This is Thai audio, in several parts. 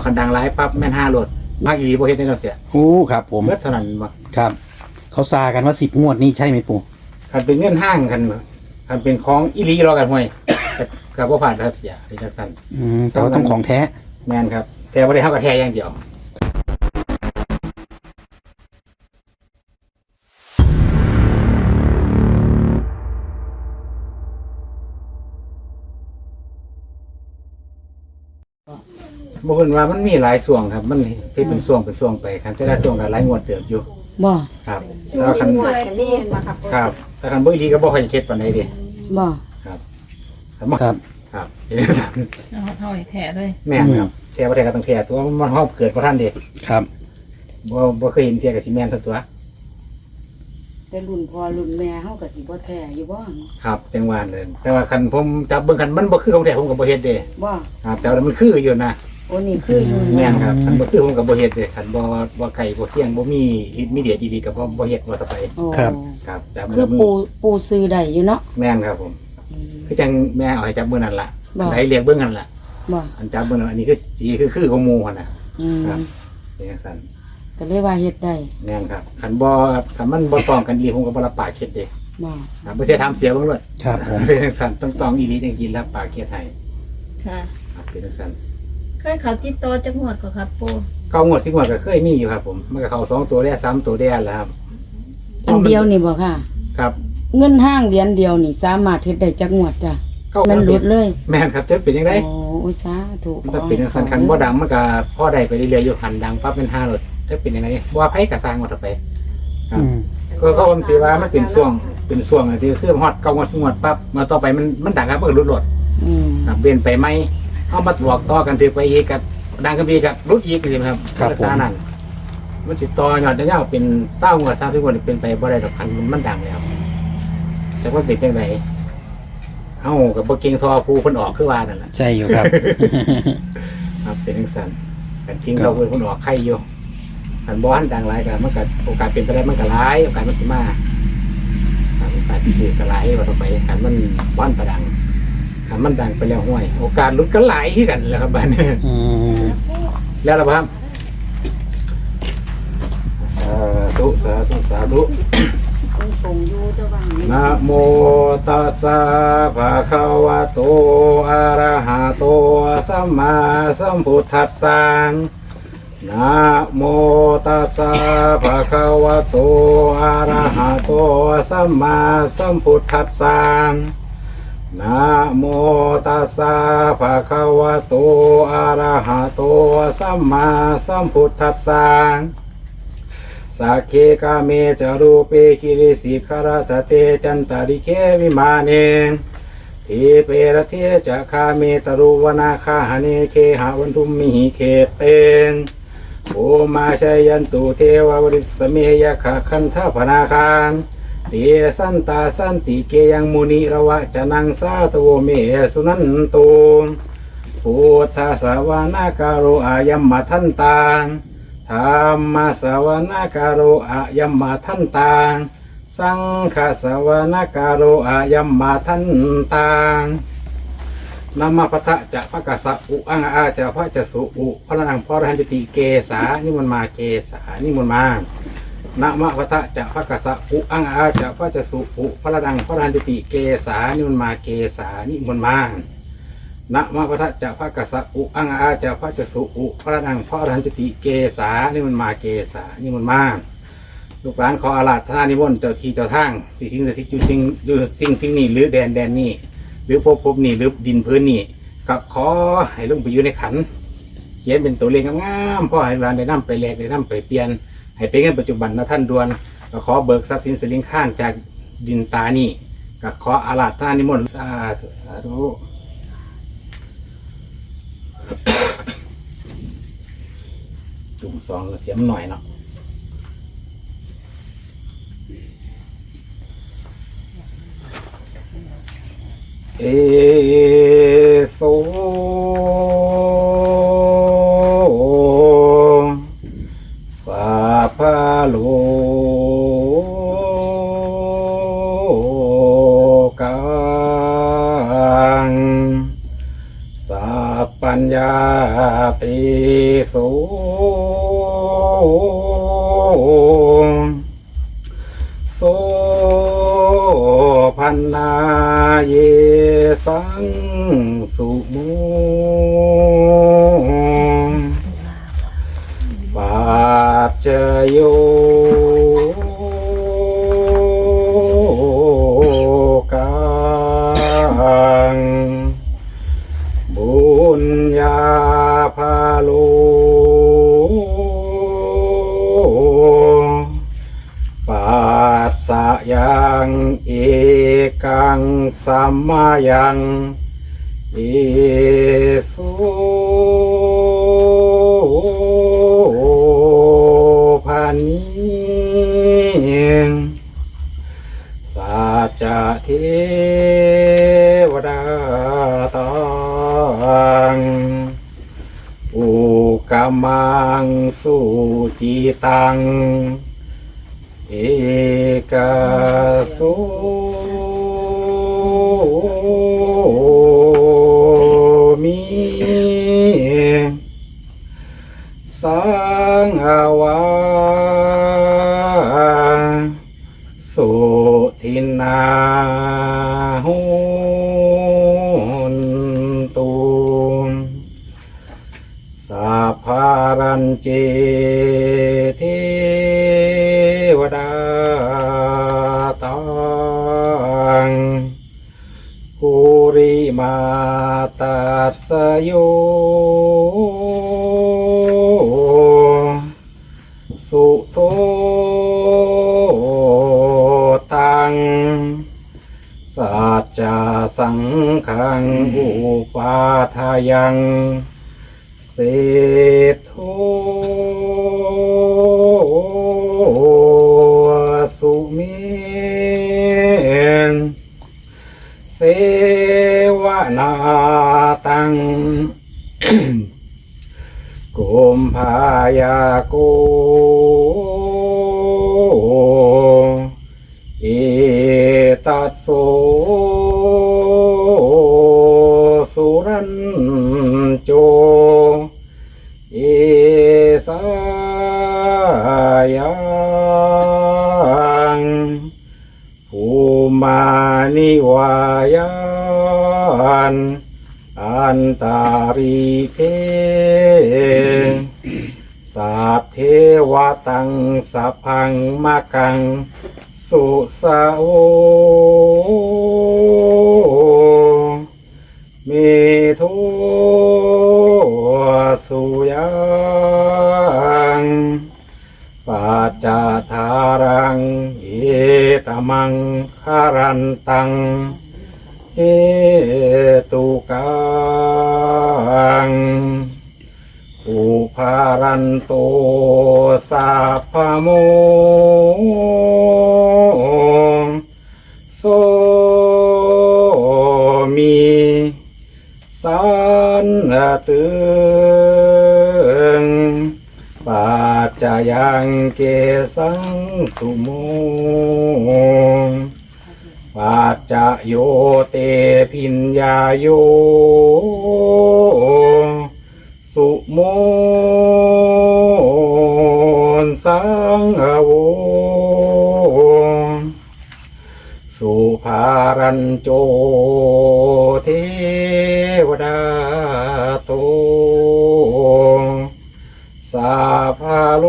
อกคันดังหลายปั๊บแม่นห้าโหลดมากอีหลีบ่เฮ็ดให้เราเสียโอ้ครับผมเบิดเท่านั้นบ่ครับ เขาซากันว่าสิบงวดนี่ใช่ไหมปู่คันเป็นเงินห้างคันคันเป็นของอีหลีรอกันห่วยก็ก็บ่ผ่านครับอย่าเป็นจังซั่นอืมแต่ว่าต้องของแท้ แม่นครับ แต่บ่ได้เฮากับแท้อย่างเดียว บ่เพิ่นว่ามันมีหลายส่วงครับ มันที่เป็นส่วงเป็นส่วงไปครับแต่ละส่วงก็หลายงวดเติบอยู่บ่ครับแล้วคันหน่วยกันนี่มาครับครับแต่คันบ่อีหลีก็บ่ค่อยเฮ็ดปานใดเด้บ่ครับครับบ่ครับครับเป็นจังซั่นเอาเท่าไอ้แท้เลยแม่นครับแท้บ่แท้ก็ต้องแท้ตัวมันเฮาเกิดบ่ทันเด้ครับบ่บ่เคยเห็นเทียก็สิแม่นทั้งตัว แต่รุ่นพ่อรุ่นแม่เฮาก็สิบ่แท้อยู่บ่ครับจังหวะนั้นแต่ว่าคันผมจับเบิ่งคันมันบ่คือของแท้ผมก็บ่เฮ็ดเด้บ่ครับแต่ว่ามันคืออยู่นะ โอ้นี่คืออยู่แม่นครับคันบ่คือผมก็บ่เฮ็ดเด้คันบ่บ่ไก่บ่เที่ยงบ่มีฤทธิ์มีเดียดีๆก็บ่บ่เฮ็ดบ่ต่อไปโอ้ครับ ครับแต่มันคือปูปูซื้อได้อยู่เนาะแม่นครับผมคือจังแม่เอาให้จับเบิ่งนั่นล่ะบ่ไหนเรียกเบิ่งนั่นล่ะบ่อันจับเบิ่งนั่นอันนี้คือสีคือคือของหมู่หั่นน่ะ อืมครับ เป็นจังซั่นก็เลยว่าเฮ็ดได้แม่นครับคันบ่คันมันบ่ต้องกันดีผมก็บ่รับปากเฮ็ดเด้บ่ครับบ่ใช่ทำเสียเบิ่งเลยครับผมเป็นจังซั่นต้องต้องอีหลีจังกินรับปากเฮ็ดให้ค่ะ ครับเป็นจังซั่น เคยเขาติดต่อจังหวัดก็ครับปูเก้างวดสิงวดก็เคยมีอยู่ครับผมมันก็เข้าสองตัวได้สามตัวได้แล้วครับอันเดียวนี่บ่ค่ะ ครับเงินห้างเหรียญเดียวนี่สามารถเฮ็ดได้จักงวดจ้ะเก้ามันหลุดเลยแม่นครับจะเป็นยังไงโอ้ยสาธุมันก็เป็นสันคันบ่ดังมันก็พ่อได้ไปเรื่อยๆอยู่คันดังปั๊บเป็นห้าหลดจะเป็นยังไงว่าไผกระสร้างหมดไป ครับ อืมก็ก็ผมสิว่ามันเป็นช่วงเป็นช่วงที่คือฮอดเก้างวดสิงวดปั๊บมาต่อไปมันมันดังครับมันก็หลุดหลดอืมครับเปลี่ยนไปไหม เอามาบอกต่อกันถือไปอีกกับดังกันไปอีกกับรุดอีกใช่ไหมครับครับลักษณะนั้นมันสิต่อยอดจะยาวเป็นเศร้างวดสามสิบงวดเป็นไปบ่ได้ดอกคันมันดังแล้วจะว่าเป็นจังไดเอ้ากับบ่เก่งทอผู้เพิ่นออกคือว่านั่นแหละใช่อยู่ครับ ครับเป็นจังซั่นกันทิ้งเราเพิ่นเพิ่นออกไข่อยู่คันบ่ทันดังหลายก็มันก็โอกาสเป็นไปได้มันก็หลายโอกาสมันสิมาครับโอกาสที่คือก็หลายว่าต่อไปคันมันบ่ทันประดัง คันมันดังไปแล้วห้วย โอกาสหลุดก็หลายคือกันแหล้วครับบัดนี้อืมแล้วล่ะครับสาธุสาธุสาธุ คงคงอยู่แต่ว่ามันนะโมตัสสะภะคะวะโตอะระหะโตสัมมาสัมพุทธัสสะนะโมตัสสะภะคะวะโตอะระหะโตสัมมาสัมพุทธัสสะ นะโมตัสสะภะคะวะโตอะระหะโตสัมมาสัมพุทธัสสะสักเคกาเมจารูเปคิริสิขารตเตจันตาริเควิมาเนทีเปรเทจะคาเมตรุวนาคาหเนเคหาวันทุมมิหิเคเตนโอมาชายันตุเทววริสเมยขะคันทพนาคาร เตสันตาสันติเกยังมุนิระวะจะนังสาตโวเมสุนันตุพุทธสาวนาการโรอายัมมาทันตังธรรมสวนากาโรอายัมมาทันตังสังฆสวนากาโรอายัมมาทันตังนามาพะทะจะพะกะสะอุอังอาจะพระจะสุอุพระนังพระหันติเกสานิมันมาเกสานิมันมา นะมะพะทะจะพะกะสะอุอังอาจะพระจะสุอุพระนังพระหันติเกสานิมันมาเกสานิมันมานะมะพะทะจะพระกษะอุอังอาจะพระจะสุอุพระนังพระรันติเกสานี่มันมาเกสานี่มันมาลูกหลานขออาราธนานิมนต์เจ้าที่เจ้าทางสิ่งสิ่งสิ่งสิ่งอยู่สิ่งสิ่งนี้หรือแดนแดนนี้หรือพภพบนี้หรือดินพื้นนี้ก็ขอให้ลุงไปอยู่ในขันเขียนเป็นตัวเลขงามๆพ่อให้หลานได้นำไปแลกได้นำไปเปลี่ยน ให้เป็นเงินปัจจุบันนะท่านดวนก็ขอเบิกทรัพย์สินสลิงข้างจากดินตานี่ก็ขออาราธนานนิมนต์สาธุสาธุจุ่มซองเสียมหน่อยเนาะเอโซ ติสุโสพันนาเยสังสุมุปัจเจโย งสัมมายังเอสุภานิงสัจเทวดาตังอุกามังสุจิตังเอกสุ มิสังาวาสุทินาหุนตุสัพพารัญเจเทวดาตัง ปุริมาตัสโยสุโตตังสัจจาสังขังอุปาทายังเศษโทสุเมน เสวนาตังกุมภายาโกเอตัสโสสุรันโจเอสายังภู มานิวายันอันตาริเทสัพเทวตังสัพังมากัง สุสาโอเมโทสุยัง จจาธารังเอตมังคารันตังเอตุกังอุภารันโตสัพโมโสมีสันตึง จจายังเกสังสุโมปัจจะโยเตพิญญาโยสุโมนสังโวสุภารันโจเทวดาโต พาโล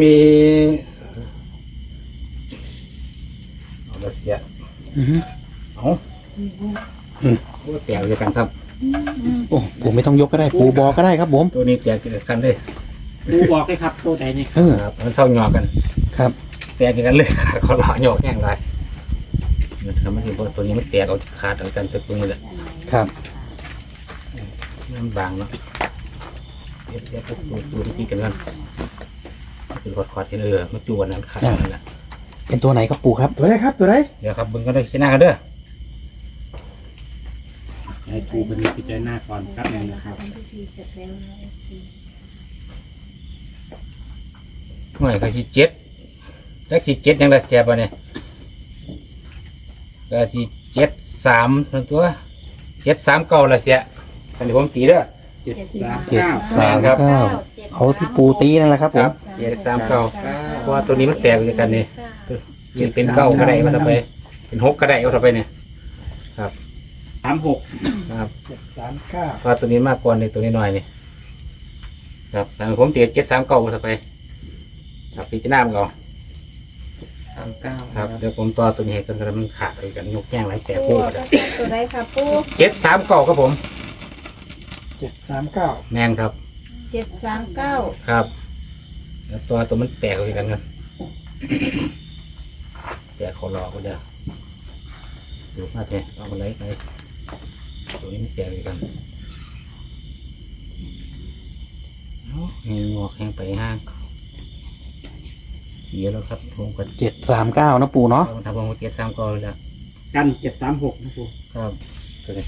มีเอาละเสียอือฮึเอาโอ้แตกด้วยกันครับ โอ้ผมไม่ต้องยกก็ได้ ปูบอกก็ได้ครับผมตัวนี้แตกด้วยกันเลยปูบอกเลยครับตัวใดนี่เออครับมันเศร้าหยอกกัน ครับแตกด้วยกันเลยขาดเขาหล่อหยอกแห้งไรนะครับมันคือตัวนี้มันแตกเอาขาดเอากันตัวนี้แหละครับมันบางเนาะ เดี๋ยวเดี๋ยวดูดูที่พี่กันกันคือขอดขอดๆเห็นเออมันจวนนั้นขาดนั่นแหละเป็นตัวไหนครับปูครับ ตัวไหนครับ ตัวไหนเดี๋ยวครับเบึงก็ได้ชนะกันเด้อให้ปูเป็นพิจารณาก่อนครับหนึ่งนะครับหน่วยก็สิเจ็ดจักสิเจ็ดยังได้เสียบะเนี่ยก็สิเจ็ดสามทั้งตัวเจ็ดสามเก้าละเสียอันนี้ผมตีเด้อ เจ็ดสามเจ็ดเก้าสามเก้าเอาที่ปูตีนั่นแหละครับผครัมบเจ็ดสามเก้าเพราะว่าตัวนี้มันแตกด้วยกันนี่นี่เป็นเก้าก็ได้มาทำไปเป็นหกก็ได้เอาทำไปเนี่ยสามหกนะครับสามเก้าเพราะว่าตัวนี้มากกว่าในตัวนี้หน่อยนี่ครับแต่ผมตีเจ็ดสามเก้ามาทำไปครับพิจารณามันก่อนสามเก้าครับเดี๋ยวผมต่อตัวนี้ให้กันแล้วมันขาดไปกันยกแย่งไรแต่ปูปูจะตัวใดครับปูเจ็ดสามเก้าครับผม เจ็ดสามเก้าแมนครับ เจ็ดสามเก้าครับแล้วตัวตัวมันแตกด้วยกันกันแตกคอรอก็เด้อดูมาเถอะเอาอะไรไปตัวนี้มันแตกด้วยกันเอาแหงงอกแหงไปห้างเสียแล้วครับผมก็เจ็ดสามเก้านะปูเนาะทำผมก็เจ็ดสามเก้าเลยละกันเจ็ดสามหกนะปูครับตัวนี้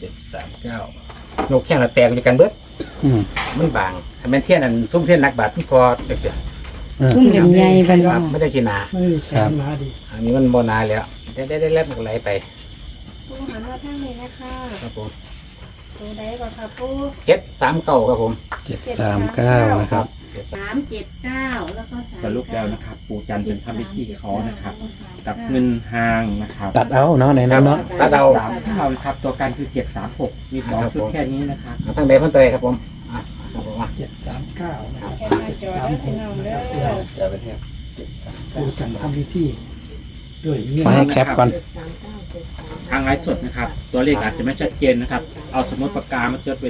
เจ็ดสามเก้านกแข้งเราแตกด้วยกันเบิดอืมมันบางถ้าแม่นเทียนนั่นซุ้มเทียนหนักบาทมันพอเด็กเสียเออ ซุ่มใหญ่ๆบันคว่ารับไม่ได้กินหนาครับอันนี้มันโบนาแล้วได้ได้ได้เล็บมันก็ไหลไปปูหันมาทางนี้นะคะครับผมตัวใดก็ครับปูเจ็ดสามเก้าครับผมเจ็ดสามเก้านะครับ สามเจ็ดเก้าแล้วก็สามสรุปแล้วนะครับ ปูจันทร์เป็นทำพิธีเขานะครับ กับเงินหางนะครับตัดเอาเนาะในนั้นเนาะตาเดาสามเก้านะครับ ตัวกันคือเจ็ดสามหกมีสองชุดแค่นี้นะครับเอาทั้งใดทั้งเตยครับผมอะครับผมอะเจ็ดสามเก้านะครับแค่หน้าจอแล้วพี่น้องเด้อปูจันทร์ทำพิธีด้วยเงินมาให้แคปก่อนทางไลฟ์สดนะครับ ตัวเลขอาจจะไม่ชัดเจนนะครับ เอาสมุดปากกามาจดไว้